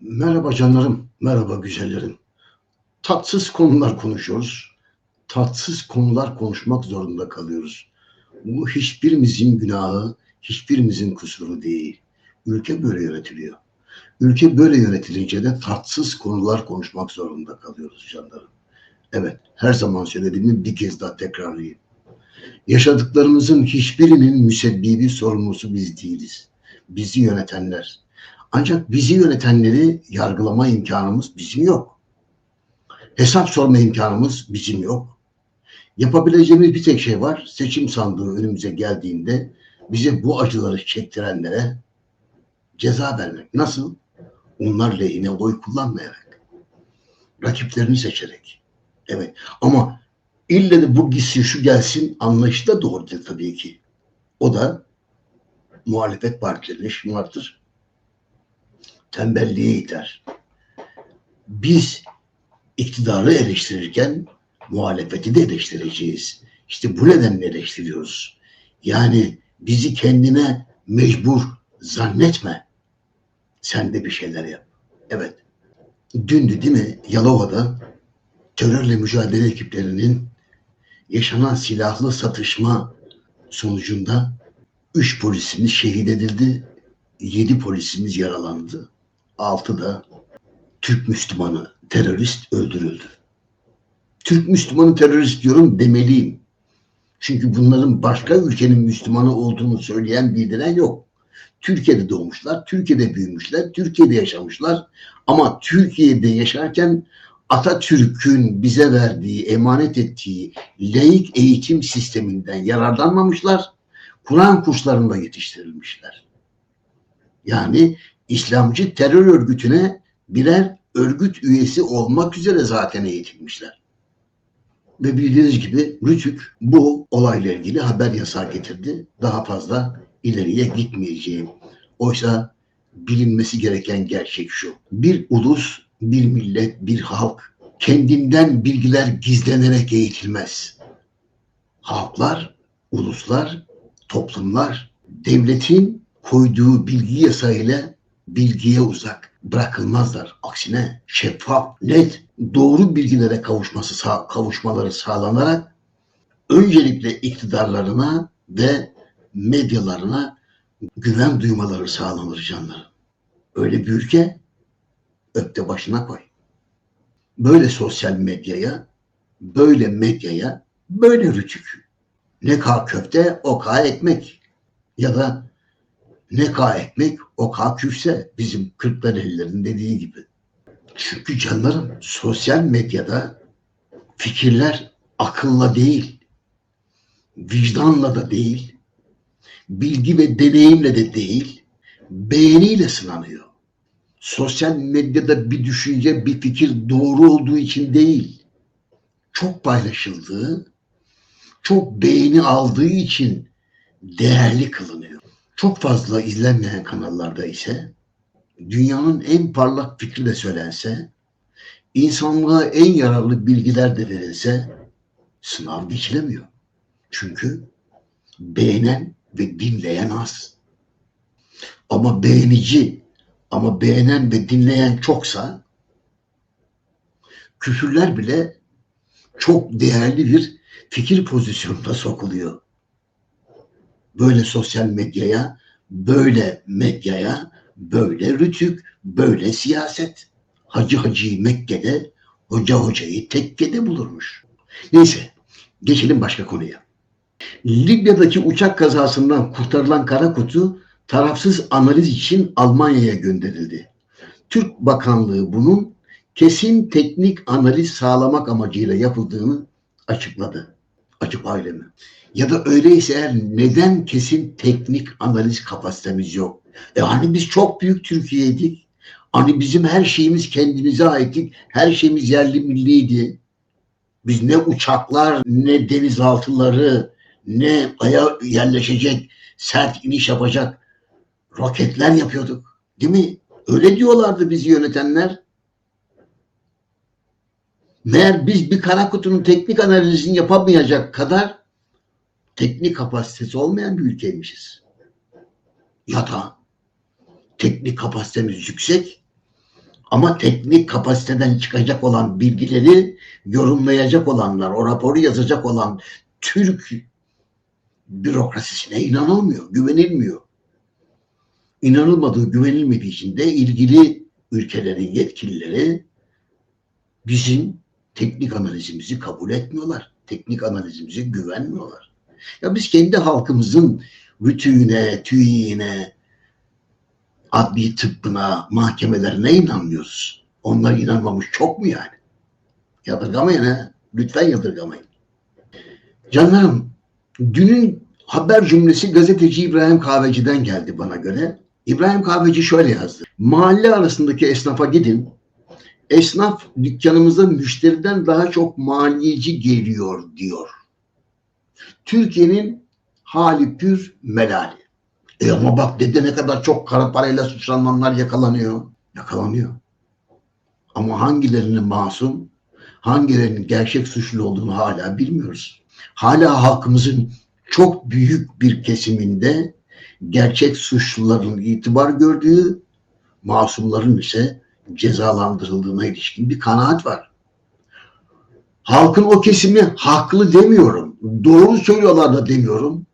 Merhaba canlarım, merhaba güzellerim. Tatsız konular konuşuyoruz. Tatsız konular konuşmak zorunda kalıyoruz. Bu hiçbirimizin günahı, hiçbirimizin kusuru değil. Ülke böyle yönetiliyor. Ülke böyle yönetilince de tatsız konular konuşmak zorunda kalıyoruz canlarım. Evet, her zaman söylediğimi bir kez daha tekrarlayayım. Yaşadıklarımızın hiçbirinin müsebbibi sorumlusu biz değiliz. Bizi yönetenler, ancak bizi yönetenleri yargılama imkanımız bizim yok. Hesap sorma imkanımız bizim yok. Yapabileceğimiz bir tek şey var. Seçim sandığı önümüze geldiğinde bize bu acıları çektirenlere ceza vermek. Nasıl? Onlar lehine oy kullanmayarak. Rakiplerini seçerek. Evet. Ama ille de bu gitsin şu gelsin anlayışı da doğrudur tabii ki. O da muhalefet partilerinin şımartır tembelliğe iter. Biz iktidarı eleştirirken muhalefeti de eleştireceğiz. İşte bu nedenle eleştiriyoruz. Yani bizi kendine mecbur zannetme. Sen de bir şeyler yap. Evet. Dündü değil mi Yalova'da terörle mücadele ekiplerinin yaşanan silahlı satışma sonucunda 3 polisimiz şehit edildi. 7 polisimiz yaralandı. 6 da Türk Müslümanı terörist öldürüldü. Türk Müslümanı terörist diyorum demeliyim. Çünkü bunların başka ülkenin Müslümanı olduğunu söyleyen bildiren yok. Türkiye'de doğmuşlar, Türkiye'de büyümüşler, Türkiye'de yaşamışlar. Ama Türkiye'de yaşarken Atatürk'ün bize verdiği, emanet ettiği laik eğitim sisteminden yararlanmamışlar. Kur'an kurslarında yetiştirilmişler. Yani İslamcı terör örgütüne birer örgüt üyesi olmak üzere zaten eğitilmişler. Ve bildiğiniz gibi Rütük bu olayla ilgili haber yasağı getirdi. Daha fazla ileriye gitmeyeceğim. Oysa bilinmesi gereken gerçek şu. Bir ulus, bir millet, bir halk kendinden bilgiler gizlenerek eğitilmez. Halklar, uluslar, toplumlar devletin koyduğu bilgi yasayla bilgiye uzak bırakılmazlar. Aksine şeffaf, net, doğru bilgilere kavuşması sağ, kavuşmaları sağlanarak öncelikle iktidarlarına ve medyalarına güven duymaları sağlanır canlarım. Öyle bir ülke öpte başına koy. Böyle sosyal medyaya, böyle medyaya, böyle rütük. Ne ka köfte, o ka ekmek. Ya da ne ka ekmek o ka küfse bizim Kırklarelilerin dediği gibi. Çünkü canlarım sosyal medyada fikirler akılla değil, vicdanla da değil, bilgi ve deneyimle de değil, beğeniyle sınanıyor. Sosyal medyada bir düşünce, bir fikir doğru olduğu için değil, çok paylaşıldığı, çok beğeni aldığı için değerli kılınıyor. Çok fazla izlenmeyen kanallarda ise dünyanın en parlak fikri de söylense, insanlığa en yararlı bilgiler de verilse sınav geçilemiyor. Çünkü beğenen ve dinleyen az. Ama beğenici, ama beğenen ve dinleyen çoksa küfürler bile çok değerli bir fikir pozisyonuna sokuluyor böyle sosyal medyaya, böyle medyaya, böyle rütük, böyle siyaset. Hacı hacıyı Mekke'de, hoca hocayı tekkede bulurmuş. Neyse, geçelim başka konuya. Libya'daki uçak kazasından kurtarılan kara kutu tarafsız analiz için Almanya'ya gönderildi. Türk Bakanlığı bunun kesin teknik analiz sağlamak amacıyla yapıldığını açıkladı. Açık aile mi? Ya da öyleyse eğer neden kesin teknik analiz kapasitemiz yok? E hani biz çok büyük Türkiye'ydik. Hani bizim her şeyimiz kendimize aittik. Her şeyimiz yerli milliydi. Biz ne uçaklar, ne denizaltıları, ne aya yerleşecek, sert iniş yapacak roketler yapıyorduk. Değil mi? Öyle diyorlardı bizi yönetenler. Meğer biz bir kara kutunun teknik analizini yapamayacak kadar teknik kapasitesi olmayan bir ülkeymişiz. Ya da teknik kapasitemiz yüksek Ama teknik kapasiteden çıkacak olan bilgileri yorumlayacak olanlar, o raporu yazacak olan Türk bürokrasisine inanılmıyor, güvenilmiyor. İnanılmadığı, güvenilmediği için de ilgili ülkelerin yetkilileri bizim teknik analizimizi kabul etmiyorlar. Teknik analizimize güvenmiyorlar. Ya biz kendi halkımızın rütüğüne, tüyüğüne, adli tıbbına, mahkemelerine inanmıyoruz. Onlar inanmamış çok mu yani? Yadırgamayın ha. Lütfen yadırgamayın. Canlarım, dünün haber cümlesi gazeteci İbrahim Kahveci'den geldi bana göre. İbrahim Kahveci şöyle yazdı. Mahalle arasındaki esnafa gidin. Esnaf dükkanımıza müşteriden daha çok maliyeci geliyor diyor. Türkiye'nin hali pür melali. E ama bak dede ne kadar çok kara parayla suçlananlar yakalanıyor. Yakalanıyor. Ama hangilerinin masum, hangilerinin gerçek suçlu olduğunu hala bilmiyoruz. Hala halkımızın çok büyük bir kesiminde gerçek suçluların itibar gördüğü, masumların ise cezalandırıldığına ilişkin bir kanaat var. Halkın o kesimi haklı demiyorum. Doğru söylüyorlar da demiyorum.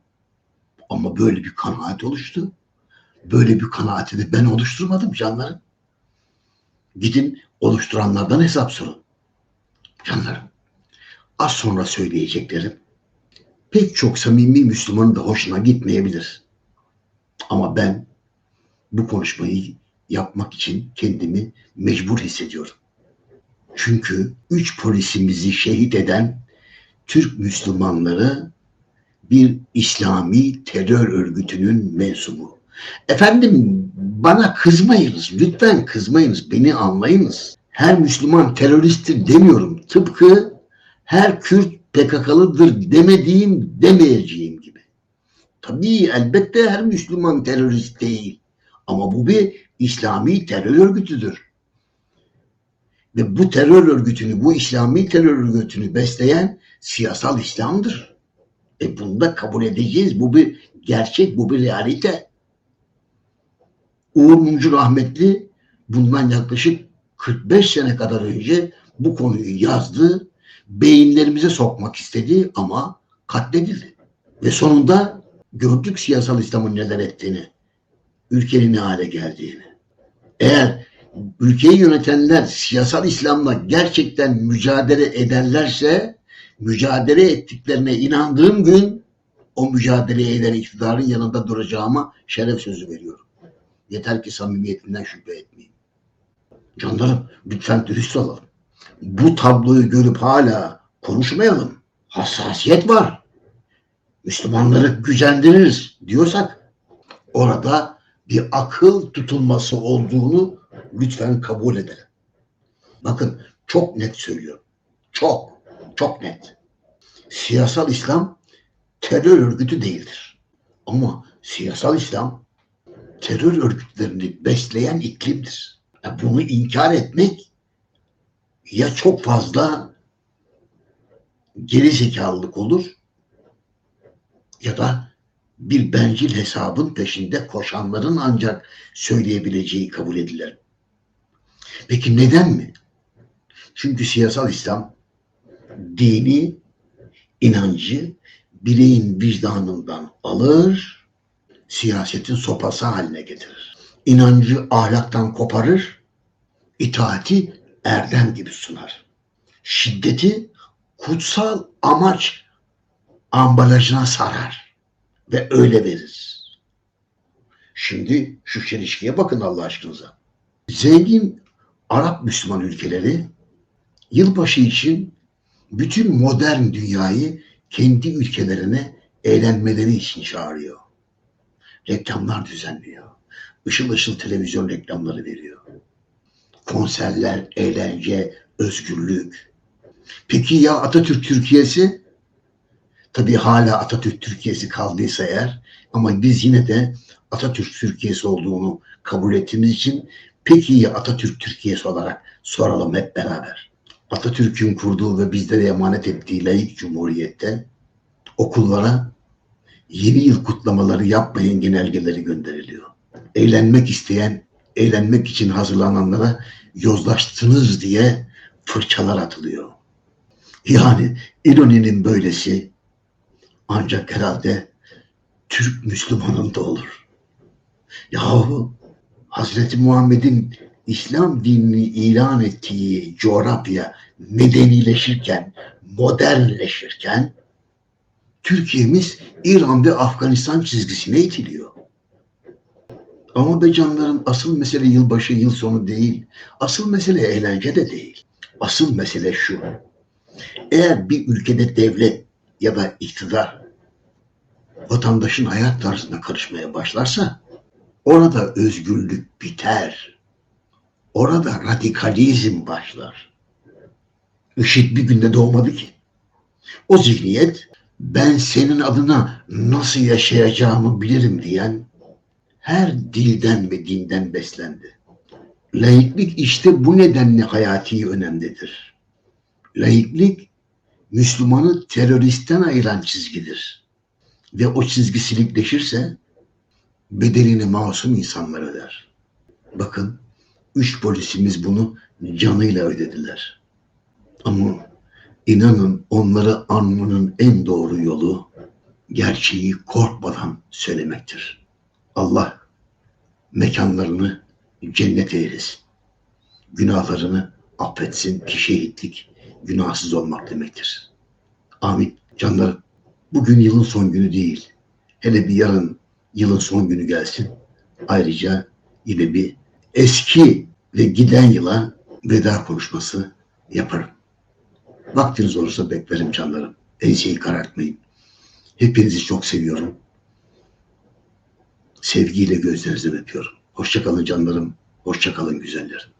Ama böyle bir kanaat oluştu. Böyle bir kanaati de ben oluşturmadım canlarım. Gidin oluşturanlardan hesap sorun. Canlarım. Az sonra söyleyeceklerim pek çok samimi Müslümanın da hoşuna gitmeyebilir. Ama ben bu konuşmayı yapmak için kendimi mecbur hissediyorum. Çünkü üç polisimizi şehit eden Türk Müslümanları bir İslami terör örgütünün mensubu. Efendim bana kızmayınız, lütfen kızmayınız, beni anlayınız. Her Müslüman teröristtir demiyorum. Tıpkı her Kürt PKK'lıdır demediğim, demeyeceğim gibi. Tabii elbette her Müslüman terörist değil. Ama bu bir İslami terör örgütüdür. Ve bu terör örgütünü, bu İslami terör örgütünü besleyen siyasal İslam'dır. E bunu da kabul edeceğiz. Bu bir gerçek, bu bir realite. Uğur Mumcu rahmetli bundan yaklaşık 45 sene kadar önce bu konuyu yazdı. Beyinlerimize sokmak istedi ama katledildi. Ve sonunda gördük siyasal İslam'ın neler ettiğini. Ülkenin ne hale geldiğini. Eğer ülkeyi yönetenler siyasal İslam'la gerçekten mücadele ederlerse mücadele ettiklerine inandığım gün o mücadele eden iktidarın yanında duracağıma şeref sözü veriyorum. Yeter ki samimiyetinden şüphe etmeyin. Canlarım lütfen dürüst olalım. Bu tabloyu görüp hala konuşmayalım. Hassasiyet var. Müslümanları gücendiririz diyorsak orada bir akıl tutulması olduğunu lütfen kabul edelim. Bakın çok net söylüyorum. Çok, çok net. Siyasal İslam terör örgütü değildir. Ama siyasal İslam terör örgütlerini besleyen iklimdir. Yani bunu inkar etmek ya çok fazla geri zekalılık olur ya da bir bencil hesabın peşinde koşanların ancak söyleyebileceği kabul edilir. Peki neden mi? Çünkü siyasal İslam dini, inancı bireyin vicdanından alır, siyasetin sopası haline getirir. İnancı ahlaktan koparır, itaati erdem gibi sunar. Şiddeti kutsal amaç ambalajına sarar ve öyle verir. Şimdi şu çelişkiye bakın Allah aşkınıza. Zengin Arap Müslüman ülkeleri yılbaşı için bütün modern dünyayı kendi ülkelerine eğlenmeleri için çağırıyor. Reklamlar düzenliyor. Işıl ışıl televizyon reklamları veriyor. Konserler, eğlence, özgürlük. Peki ya Atatürk Türkiye'si? Tabii hala Atatürk Türkiye'si kaldıysa eğer ama biz yine de Atatürk Türkiye'si olduğunu kabul ettiğimiz için peki Atatürk Türkiye'si olarak soralım hep beraber. Atatürk'ün kurduğu ve bizlere emanet ettiği layık cumhuriyette okullara yeni yıl kutlamaları yapmayın genelgeleri gönderiliyor. Eğlenmek isteyen eğlenmek için hazırlananlara yozlaştınız diye fırçalar atılıyor. Yani ironinin böylesi ancak herhalde Türk Müslümanında olur. Yahu Hazreti Muhammed'in İslam dinini ilan ettiği coğrafya medenileşirken, modernleşirken Türkiye'miz İran ve Afganistan çizgisine itiliyor. Ama be canlarım asıl mesele yılbaşı yıl sonu değil. Asıl mesele eğlence de değil. Asıl mesele şu. Eğer bir ülkede devlet ya da iktidar vatandaşın hayat tarzına karışmaya başlarsa orada özgürlük biter. Orada radikalizm başlar. IŞİD bir günde doğmadı ki. O zihniyet ben senin adına nasıl yaşayacağımı bilirim diyen her dilden ve dinden beslendi. Laiklik işte bu nedenle hayati önemlidir. Laiklik Müslümanı teröristten ayıran çizgidir. Ve o çizgi silikleşirse bedelini masum insanlar öder. Bakın üç polisimiz bunu canıyla ödediler. Ama inanın onları anmanın en doğru yolu gerçeği korkmadan söylemektir. Allah mekanlarını cennet eylesin. Günahlarını affetsin ki şehitlik günahsız olmak demektir. Amin. Canlarım bugün yılın son günü değil. Hele bir yarın yılın son günü gelsin. Ayrıca bir eski ve giden yıla veda konuşması yaparım. Vaktiniz olursa beklerim canlarım. Enseyi karartmayın. Hepinizi çok seviyorum. Sevgiyle gözlerinizden öpüyorum. Hoşçakalın canlarım. Hoşçakalın güzellerim.